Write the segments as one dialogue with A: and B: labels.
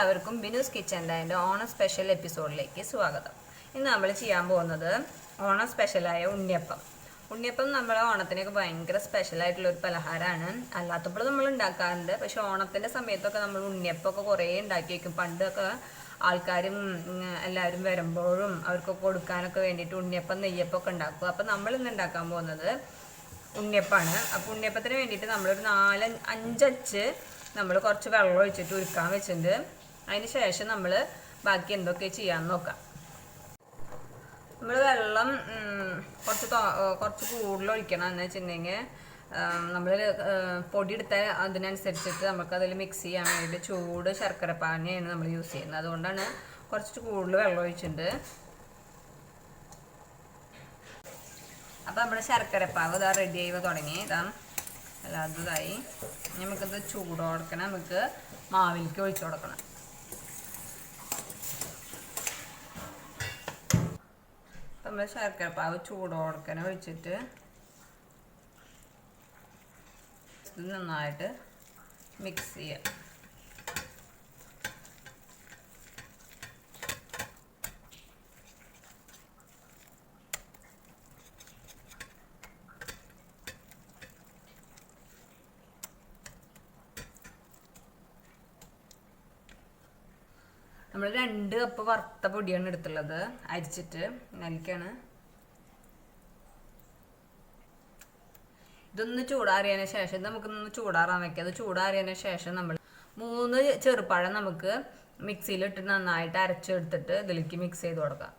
A: എല്ലാവർക്കും ബിനൂസ് കിച്ചന്റെ എന്റെ ഓണം സ്പെഷ്യൽ എപ്പിസോഡിലേക്ക് സ്വാഗതം. ഇന്ന് നമ്മൾ ചെയ്യാൻ പോകുന്നത് ഓണം സ്പെഷ്യലായ ഉണ്ണിയപ്പം. ഉണ്ണിയപ്പം നമ്മളെ ഓണത്തിനൊക്കെ ഭയങ്കര സ്പെഷ്യലായിട്ടുള്ള ഒരു പലഹാരമാണ്. അല്ലാത്തപ്പോൾ നമ്മൾ ഉണ്ടാക്കാറുണ്ട്. പക്ഷേ ഓണത്തിന്റെ സമയത്തൊക്കെ നമ്മൾ ഉണ്ണിയപ്പമൊക്കെ കുറേ ഉണ്ടാക്കി വയ്ക്കും പണ്ടൊക്കെ ആൾക്കാരും എല്ലാവരും വരുമ്പോഴും അവർക്ക് കൊടുക്കാനൊക്കെ വേണ്ടിയിട്ട് ഉണ്ണിയപ്പം നെയ്യപ്പമൊക്കെ ഉണ്ടാക്കും. അപ്പം നമ്മൾ ഇന്ന് ഉണ്ടാക്കാൻ പോകുന്നത് ഉണ്ണിയപ്പാണ്. അപ്പോൾ ഉണ്ണിയപ്പത്തിന് വേണ്ടിയിട്ട് നമ്മളൊരു നാല് അഞ്ചച്ച് നമ്മൾ കുറച്ച് വെള്ളം ഒഴിച്ചിട്ട് ഉരുക്കാൻ വെച്ചിട്ടുണ്ട്. അതിന് ശേഷം നമ്മൾ ബാക്കി എന്തൊക്കെ ചെയ്യാമെന്ന് നോക്കാം. നമ്മൾ വെള്ളം കുറച്ച് കുറച്ച് കൂടുതൽ ഒഴിക്കണം. എന്ന് വെച്ചിട്ടുണ്ടെങ്കിൽ നമ്മൾ പൊടി എടുത്താൽ അതിനനുസരിച്ചിട്ട് നമുക്ക് അതിൽ മിക്സ് ചെയ്യാൻ വേണ്ടിയിട്ട് ചൂട് ശർക്കര പാനിയാണ് നമ്മൾ യൂസ് ചെയ്യുന്നത്. അതുകൊണ്ടാണ് കുറച്ച് കൂടുതൽ വെള്ളം ഒഴിച്ചിട്ടുണ്ട്. അപ്പോൾ നമ്മുടെ ശർക്കരപ്പാവ് ഇതാ റെഡി ആയി തുടങ്ങി. ഇതാ അല്ലാതെ ഇതായി. നമുക്കിത് ചൂട് കൊടുക്കണം നമുക്ക് മാവിലേക്ക് ഒഴിച്ചു കൊടുക്കണം. നമ്മൾ ശർക്കരപ്പാവ് ചൂട് കൊടുക്കണം ഒഴിച്ചിട്ട് നന്നായിട്ട് മിക്സ് ചെയ്യാം. നമ്മൾ രണ്ട് കപ്പ് വറുത്ത പൊടിയാണ് എടുത്തുള്ളത്. അരിച്ചിട്ട് നൽകാണ് ഇതൊന്ന് ചൂടാറിയതിന് ശേഷം നമുക്ക് നമുക്കൊന്ന് ചൂടാറാൻ വെക്കാം. അത് ചൂടാറിയതിന് ശേഷം നമ്മൾ മൂന്ന് ചെറുപഴം നമുക്ക് മിക്സിയിലിട്ട് നന്നായിട്ട് അരച്ചെടുത്തിട്ട് ഇതിലേക്ക് മിക്സ് ചെയ്ത് കൊടുക്കാം.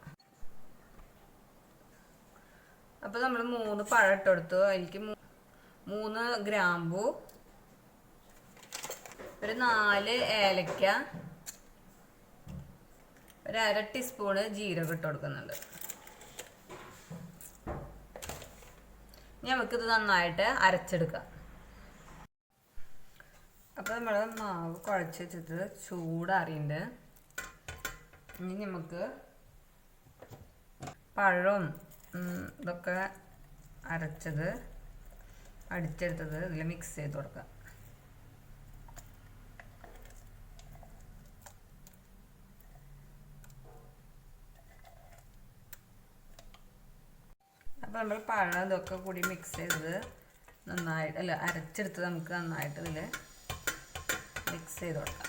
A: അപ്പോൾ നമ്മൾ മൂന്ന് പഴം ഇട്ടെടുത്തു അതിലേക്ക് മൂന്ന് ഗ്രാമ്പു ഒരു നാല് ഏലക്ക ഒരു അര ടീസ്പൂണ് ജീരകം ഇട്ട് കൊടുക്കുന്നുണ്ട്. നമുക്കിത് നന്നായിട്ട് അരച്ചെടുക്കാം. അപ്പോൾ നമ്മൾ മാവ് കുഴച്ച് വെച്ചിട്ട് ചൂടാറിയുണ്ട്. ഇനി നമുക്ക് പഴവും ഇതൊക്കെ അരച്ചത് അടിച്ചെടുത്തത് ഇതിൽ മിക്സ് ചെയ്ത് കൊടുക്കാം. അപ്പോൾ നമ്മൾ പഴം ഇതൊക്കെ കൂടി മിക്സ് ചെയ്തത് നന്നായിട്ട് അല്ല അരച്ചെടുത്ത് നമുക്ക് നന്നായിട്ട് ഇതിൽ മിക്സ് ചെയ്ത് കൊടുക്കാം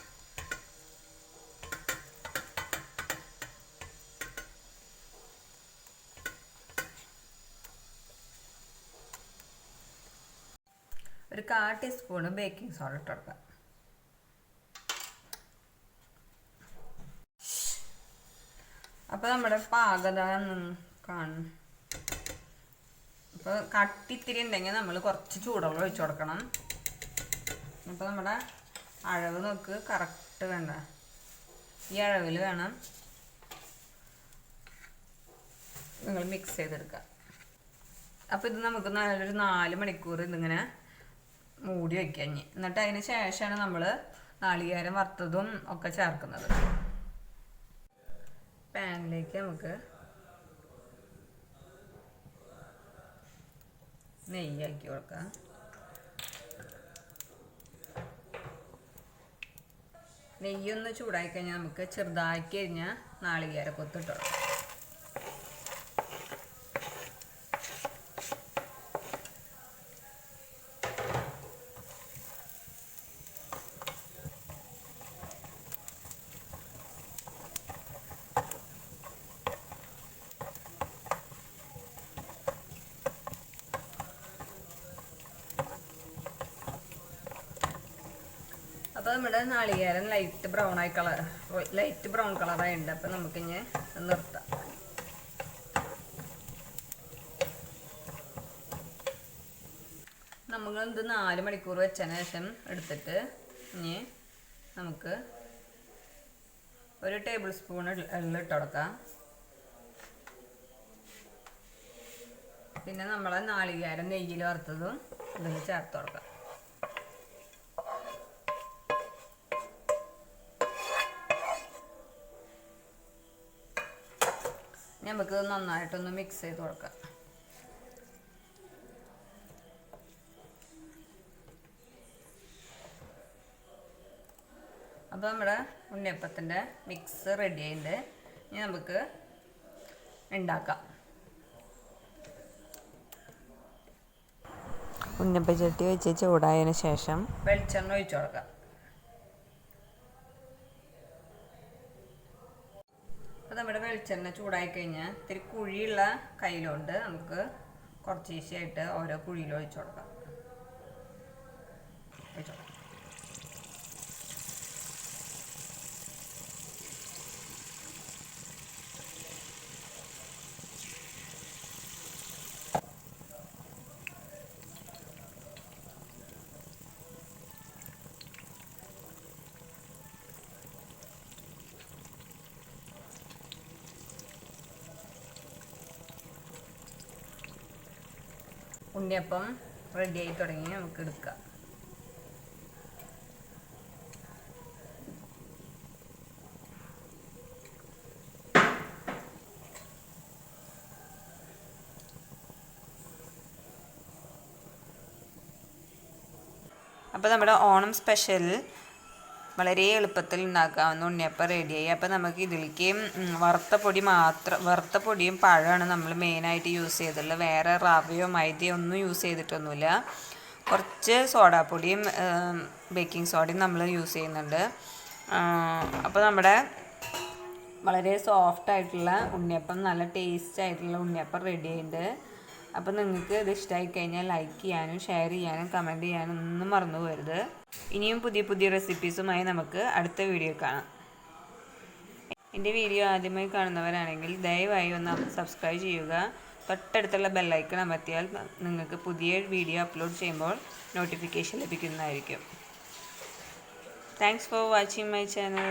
A: ഒരു കാ ടീസ്പൂണ് ബേക്കിംഗ് സോഡ ഇട്ട് കൊടുക്കാം. അപ്പോൾ നമ്മുടെ പാകത കാണും. അപ്പോൾ കട്ടി ഇത്തിരി ഉണ്ടെങ്കിൽ നമ്മൾ കുറച്ച് ചൂടുവെള്ളം ഒഴിച്ചു കൊടുക്കണം. അപ്പോൾ നമ്മുടെ അഴവ് നോക്ക് കറക്റ്റ് വേണ്ട. ഈ അഴവിൽ വേണം നിങ്ങൾ മിക്സ് ചെയ്തെടുക്കുക അപ്പോൾ ഇത് നമുക്ക് നല്ലൊരു നാല് മണിക്കൂർ ഇതിങ്ങനെ മൂടി വയ്ക്കാം ഇനി. എന്നിട്ട് അതിന് ശേഷമാണ് നമ്മൾ നാളികേരം വറുത്തതും ഒക്കെ ചേർക്കുന്നത്. പാനിലേക്ക് നമുക്ക് നെയ്യാക്കി കൊടുക്കാം നെയ്യൊന്ന് ചൂടായി കഴിഞ്ഞാൽ നമുക്ക് ചെറുതാക്കി കഴിഞ്ഞാൽ നാളികേര കൊത്തിട്ട് അപ്പോൾ നമ്മുടെ നാളികേരം ലൈറ്റ് ബ്രൗൺ ആയി കളർ ലൈറ്റ് ബ്രൗൺ കളറായിട്ടുണ്ട് അപ്പോൾ ഇനി നിർത്താം. നമ്മൾ ഇത് നാല് മണിക്കൂർ വെച്ചതിന് ശേഷം എടുത്തിട്ട് ഇനി നമുക്ക് ഒരു ടേബിൾ സ്പൂൺ എള്ളി ഇട്ട് കൊടുക്കാം. പിന്നെ നമ്മളെ നാളികേരം നെയ്യിൽ വറുത്തതും ഇതിൽ ചേർത്ത് കൊടുക്കാം. നമുക്ക് നന്നായിട്ടൊന്ന് മിക്സ് ചെയ്ത് കൊടുക്കാം. അപ്പം അപ്പോൾ നമ്മുടെ ഉണ്ണിയപ്പത്തിന്റെ മിക്സ് റെഡി ആയിട്ട് ഇനി നമുക്ക് ഉണ്ടാക്കാം
B: ഉന്നപ്പച്ചട്ടി വെച്ച് ചൂടായതിന് ശേഷം
A: വെളിച്ചെണ്ണ ഒഴിച്ചു കൊടുക്കാം അപ്പോൾ നമ്മുടെ വെളിച്ചെണ്ണ ചൂടായി കഴിഞ്ഞാൽ ഇത്തിരി കുഴിയുള്ള കയ്യിലുണ്ട്. നമുക്ക് കുറച്ച് ഈസിയായിട്ട് ഓരോ കുഴിയിലും ഒഴിച്ചു കൊടുക്കാം. കൊടുക്കാം. ഉണ്ണിയപ്പം റെഡി ആയി തുടങ്ങി നമുക്ക് എടുക്കാം.
B: അപ്പോൾ നമ്മുടെ ഓണം സ്പെഷ്യൽ വളരെ എളുപ്പത്തിൽ ഉണ്ടാക്കാവുന്ന ഉണ്ണിയപ്പം റെഡിയായി അപ്പോൾ നമുക്ക് ഇതിലേക്ക് വറുത്ത പൊടി മാത്രം വറുത്ത പൊടിയും പഴമാണ് നമ്മൾ മെയിനായിട്ട് യൂസ് ചെയ്തിട്ടുള്ളത് വേറെ റവയോ മൈദയോ ഒന്നും യൂസ് ചെയ്തിട്ടൊന്നുമില്ല. കുറച്ച് സോഡാപ്പൊടിയും ബേക്കിംഗ് സോഡയും നമ്മൾ യൂസ് ചെയ്യുന്നുണ്ട്. അപ്പോൾ നമ്മുടെ വളരെ സോഫ്റ്റ് ആയിട്ടുള്ള ഉണ്ണിയപ്പം നല്ല ടേസ്റ്റ് ആയിട്ടുള്ള ഉണ്ണിയപ്പം റെഡി ആയിട്ടുണ്ട്. അപ്പോൾ നിങ്ങൾക്ക് ഇത് ഇഷ്ടമായി കഴിഞ്ഞാൽ ലൈക്ക് ചെയ്യാനും ഷെയർ ചെയ്യാനും കമന്റ് ചെയ്യാനും ഒന്നും മറന്നു പോകരുത്. ഇനിയും പുതിയ പുതിയ റെസിപ്പീസുമായി നമുക്ക് അടുത്ത വീഡിയോ കാണാം. എന്റെ വീഡിയോ ആദ്യമായി കാണുന്നവരാണെങ്കിൽ ദയവായി ഒന്ന് സബ്സ്ക്രൈബ് ചെയ്യുക. തൊട്ടടുത്തുള്ള ബെല്ലൈക്കൺ അമർത്തിയാൽ നിങ്ങൾക്ക് പുതിയ വീഡിയോ അപ്ലോഡ് ചെയ്യുമ്പോൾ നോട്ടിഫിക്കേഷൻ ലഭിക്കുന്നതായിരിക്കും. Thanks for watching my channel